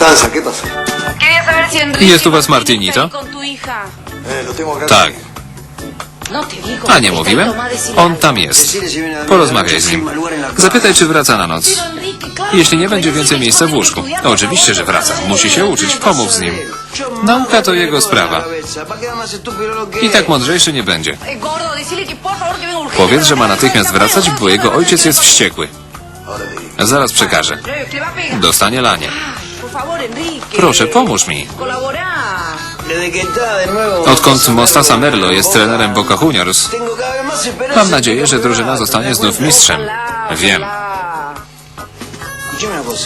Tanza, ¿qué pasó? Quería saber si Enrique ¿Y esto vas, va a Martinito? estar con tu hija. Eh, lo tengo acá. Tak. No. A nie mówiłem? On tam jest. Porozmawiaj z nim. Zapytaj, czy wraca na noc. Jeśli nie będzie pero więcej miejsca w łóżku. No, oczywiście, że wraca. Musi się uczyć. Pomów z nim. Nauka to jego sprawa. I tak mądrzejszy nie będzie. Eh. Powiedz, że ma natychmiast wracać, bo jego ojciec jest wściekły. Zaraz przekażę. Eh. Dostanie lanie. Por favor, Enrique. Proszę, pomóż mi. Odkąd Mostasa Merlo jest trenerem Boca Juniors, mam nadzieję, że drużyna zostanie znów mistrzem. Wiem.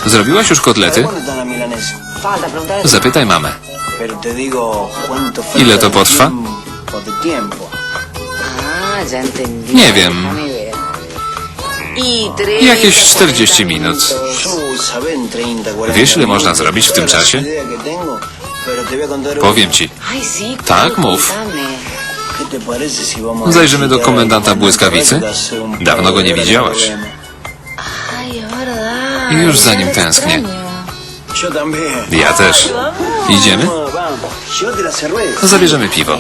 Zrobiłaś już kotlety? Zapytaj mamę. Ile to potrwa? Ah. Nie wiem. Tres, Jakieś 40 minut. Wiesz, ile można zrobić w tym czasie? Powiem ci. Tak, mów. Zajrzymy do komendanta błyskawicy? Dawno go nie widziałaś. I już za nim tęsknię. Ja też. Idziemy? Zabierzemy piwo.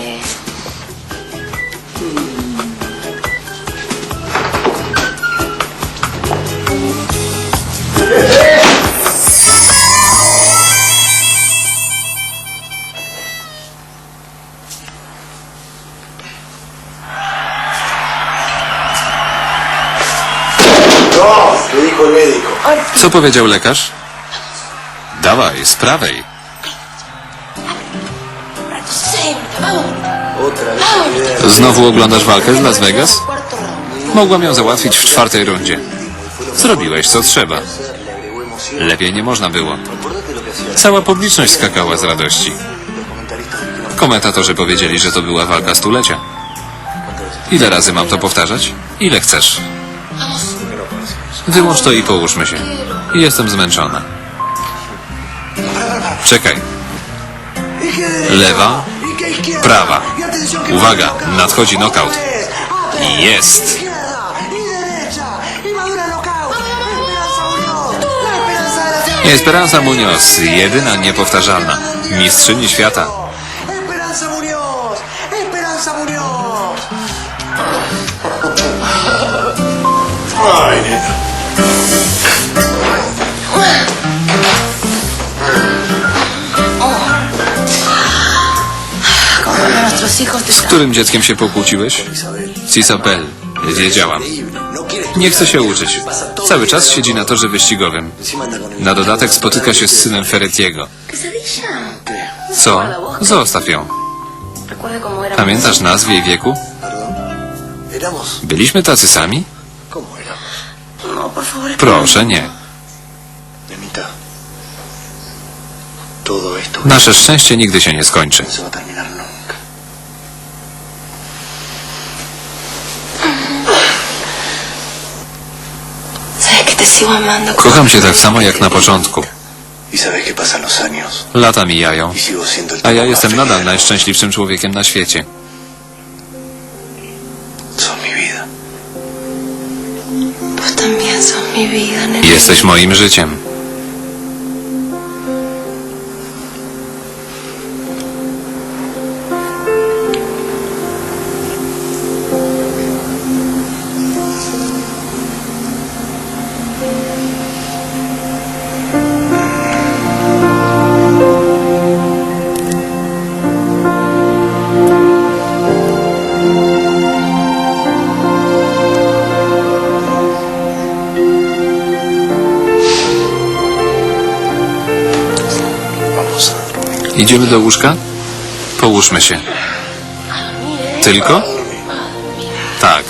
Co powiedział lekarz? Dawaj, z prawej. Znowu oglądasz walkę z Las Vegas? Mogłam ją załatwić w czwartej rundzie. Zrobiłeś co trzeba. Lepiej nie można było. Cała publiczność skakała z radości. Komentatorzy powiedzieli, że to była walka stulecia. Ile razy mam to powtarzać? Ile chcesz? Wyłącz to i połóżmy się. Jestem zmęczona. Czekaj. Lewa, prawa. Uwaga, nadchodzi knockout. Jest. Esperanza Munoz, jedyna niepowtarzalna. Mistrzyni świata. Z którym dzieckiem się pokłóciłeś? Z Isabel. Wiedziałam. Nie chce się uczyć. Cały czas siedzi na torze wyścigowym. Na dodatek spotyka się z synem Ferretiego. Co? Zostaw ją. Pamiętasz nazwę i wieku? Byliśmy tacy sami? Proszę, nie. Nasze szczęście nigdy się nie skończy. Kocham cię tak samo jak na początku. Lata mijają, a ja jestem nadal najszczęśliwszym człowiekiem na świecie. Jesteś moim życiem. Idziemy do łóżka? Połóżmy się. Tylko? Tak.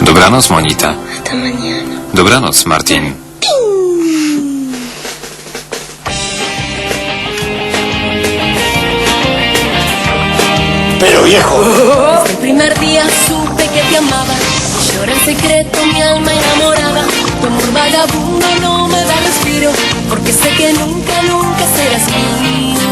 Dobranoc, Monita. Dobranoc, Martin. Pero viejo. Desde el primer día supe que te amaba. Llora en secreto mi alma enamorada. Tu amor vagabundo no me da respiro. Porque sé que nunca, nunca serás mío.